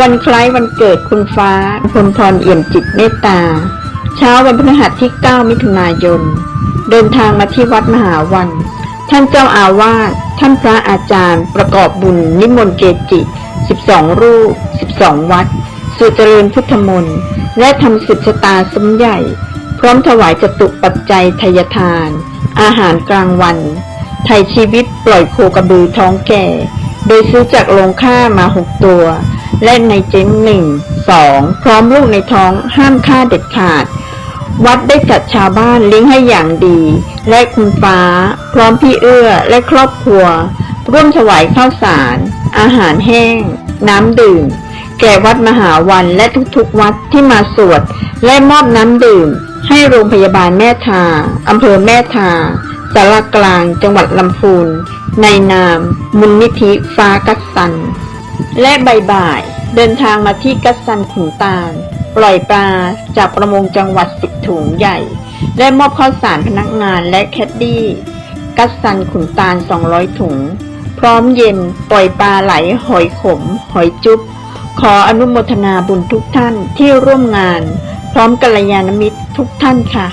วันคล้ายวันเกิดคุณฟ้าพลพรเอี่ยมจิตเมตตา เช้าวันพฤหัสที่ 9 มิถุนายน เดินทางมาที่วัดมหาวัน ท่านเจ้าอาวาสท่านพระอาจารย์ ประกอบบุญนิมนต์เกจิ 12 รูป 12 วัดสุเจริญพุทธมนต์และทำสุดชะตาสมใหญ่ พร้อมถวายจตุปัจจัยทายทาน อาหารกลางวันไถ่ชีวิตปล่อยโคกระบือท้องแก่ โดยซื้อจากโรงฆ่ามาหกตัว และในเจ๊งหนึ่งสองพร้อมลูกในท้องห้ามฆ่าเด็ดขาด วัดได้จัดชาวบ้านเลี้ยงให้อย่างดี และคุณฟ้า พร้อมพี่เอื้อและครอบครัว ร่วมถวายข้าวสาร อาหารแห้ง น้ำดื่ม แก่วัดมหาวันและทุกๆวัดที่มาสวด และมอบน้ำดื่ม ให้โรงพยาบาลแม่ทาอำเภอแม่ทาสารกลางจังหวัดลำพูน ในนามมุลนิธิฟ้ากัสสัน และใบ่ายเดินทางมาที่กัสซันขุนตาล ปล่อยปลาจากประมงจังหวัดสิบถุงใหญ่ และมอบข้าวสารพนักงานและแคดดี้ กัสซันขุนตาล 200 ถุง พร้อมเย็นปล่อยปลาไหลหอยขม หอยจุ๊บขออนุโมทนาบุญทุกท่านที่ร่วมงาน พร้อมกัลยาณมิตรทุกท่านค่ะ